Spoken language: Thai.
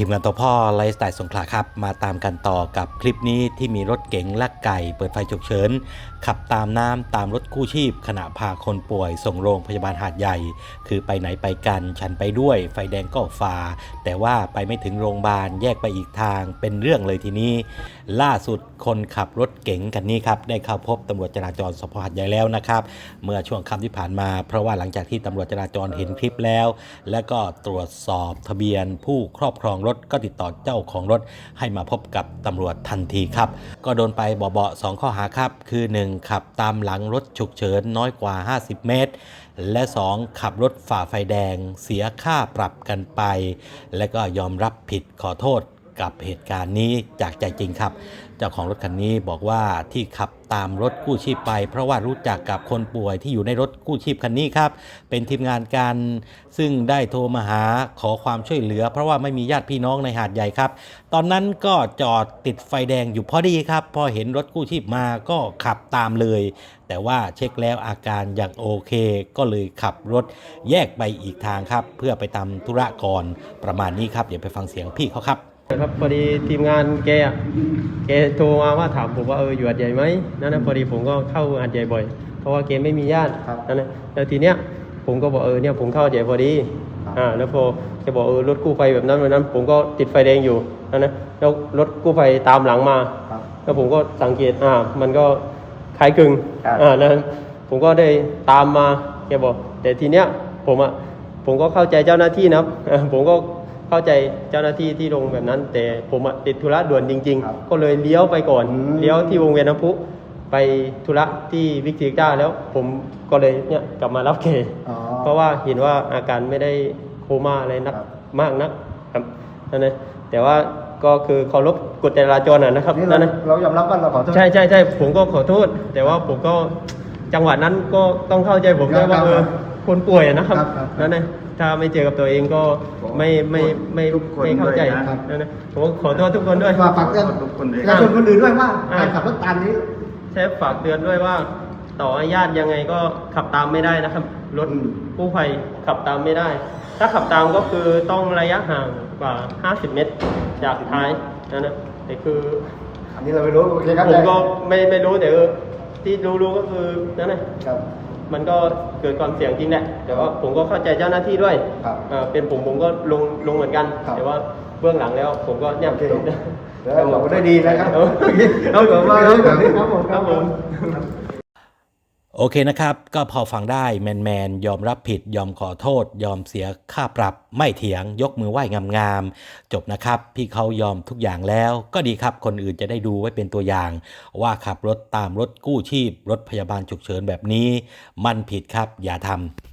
ทีมงานตัวพ่อไลฟ์สไตล์สงขลาครับ มาตามกันต่อกับคลิปนี้ที่มีรถเก๋งลักไก่เปิดไฟฉุกเฉิน ขับตามน้ำตามรถกู้ชีพ ขณะพาคนป่วยส่งโรงพยาบาลหาดใหญ่ คือไปไหนไปกันฉันไปด้วยไฟแดงก็ฝ่าแต่ว่าไปไม่ถึงโรงพยาบาลแยกไปอีกทางเป็นเรื่องเลยทีนี้ ล่าสุดคนขับรถเก๋งคันนี้ครับได้เข้าพบตำรวจจราจรสพหัดใหญ่แล้วนะครับ เมื่อช่วงค่ำที่ผ่านมา เพราะว่าหลังจากที่ตำรวจจราจรเห็นคลิปแล้ว แล้วก็ตรวจสอบทะเบียนผู้ครอบครองรถก็ติดต่อเจ้าของรถให้มาพบกับตำรวจทันทีครับ ก็โดนไปเบาๆสองข้อหาครับ คือ 1. ขับตามหลังรถฉุกเฉินน้อยกว่า 50 เมตร และ 2. ขับรถฝ่าไฟแดง เสียค่าปรับกันไป และก็ยอมรับผิดขอโทษ กับเหตุการณ์นี้จากใจจริงครับ เจ้าของรถคันนี้บอกว่าที่ขับตามรถกู้ชีพไป เพราะว่ารู้จักกับคนป่วยที่อยู่ในรถกู้ชีพคันนี้ครับเป็นทีมงานกันซึ่งได้โทรมาหาขอความช่วยเหลือ เพราะว่าไม่มีญาติพี่น้องในหาดใหญ่ครับ ตอนนั้นก็จอดติดไฟแดงอยู่พอดีครับ พอเห็นรถกู้ชีพมาก็ขับตามเลย แต่ว่าเช็คแล้วอาการยังโอเค ก็เลยขับรถแยกไปอีกทางครับ เพื่อไปทำธุระก่อนประมาณนี้ครับเดี๋ยวไปฟังเสียงพี่เขาครับ ครับพอดีทีมงานแกอะแกโทรมาว่าถามผมว่าเอออยู่หัดใหญ่ไหมนั่นนะพอดีผมก็เข้าหัดใหญ่บ่อย เพราะว่าแกไม่มีญาติครับนั่นนะแล้วทีเนี้ยผมก็บอกเออเนี่ยผมเข้าหัดใหญ่พอดีครับอ่าแล้วพอแกบอกเออรถกู้ภัยแบบนั้นแบบนั้น ผมก็ติดไฟแดงอยู่นั่นนะแล้วรถกู้ภัยตามหลังมาครับแล้วผมก็สังเกตอ่ามันก็คล้ายคลึงครับอ่านั้นผมก็ได้ตามมาแกบอก แต่ทีเนี้ยผมอะผมก็เข้าใจเจ้าหน้าที่นะครับเออผมก็ เข้าใจเจ้าหน้าที่ที่ลงแบบนั้น แต่ผมอะติดธุระด่วนจริง ครับๆ ก็เลยเลี้ยวไปก่อน อืม เลี้ยวที่วงเวียนน้ำพุไปธุระที่วิกซิต้าแล้วผมก็เลยเนี่ยกลับมารับเค อ๋อ เพราะว่าเห็นว่าอาการไม่ได้โคม่าอะไรนักครับ มากนักครับนั่นนะแต่ว่าก็คือเคารพกฎจราจรน่ะนะครับนี่นั่เรานนะเรายอมรับว่าเราขอโทษ ใช่ใช่ใช่ผมก็ขอโทษ แต่ว่าผมก็จังหวะนั้นก็ต้องเข้าใจผมด้วยว่าครับเออคนป่วยอะนะครับครับครับ นั่นนะ ถ้าไม่เจอกับตัวเองก็ไม่ไม่ไม่ทุกคนไม่เข้าใจด้วยนะครับนั่นนะผมก็ขอโทษทุกคนด้วยว่าฝากเตือนทุกคนเลย ประชาชนคนอื่นด้วยว่าอ่า การขับรถตามนี้ เชฟฝากเตือนด้วยว่า ต่อให้ญาติยังไงก็ขับตามไม่ได้นะครับ รถอืม กู้ภัยขับตามไม่ได้ ถ้าขับตามก็คือต้องระยะห่างกว่า 50 เมตร จากท้ายนั่นนะแต่คือ อันนี้เราไม่รู้โอเคครับผมก็ไม่ไม่รู้แต่เออที่รู้รู้ก็คือนั่นแหละ ครับ มันก็เกิดความเสี่ยงจริงแหละแต่ว่าผมก็เข้าใจเจ้าหน้าที่ด้วยครับเอ่อเป็นผมผมก็ลงลงเหมือนกัน ครับ แต่ว่าเบื้องหลังแล้วผมก็เนี่ย โอเคแล้วจบได้ดีนะครับ เอาเอาผมว่า ครับผม ครับผม โอเคนะครับ ก็พอฟังได้แมนแมนๆยอมรับผิด ยอมขอโทษ ยอมเสียค่าปรับ ไม่เถียง ยกมือไหว้งามๆ จบนะครับ พี่เขายอมทุกอย่างแล้ว ก็ดีครับ คนอื่นจะได้ดูไว้เป็นตัวอย่าง ว่าขับรถตามรถกู้ชีพ รถพยาบาลฉุกเฉินแบบนี้ มันผิดครับ อย่าทำ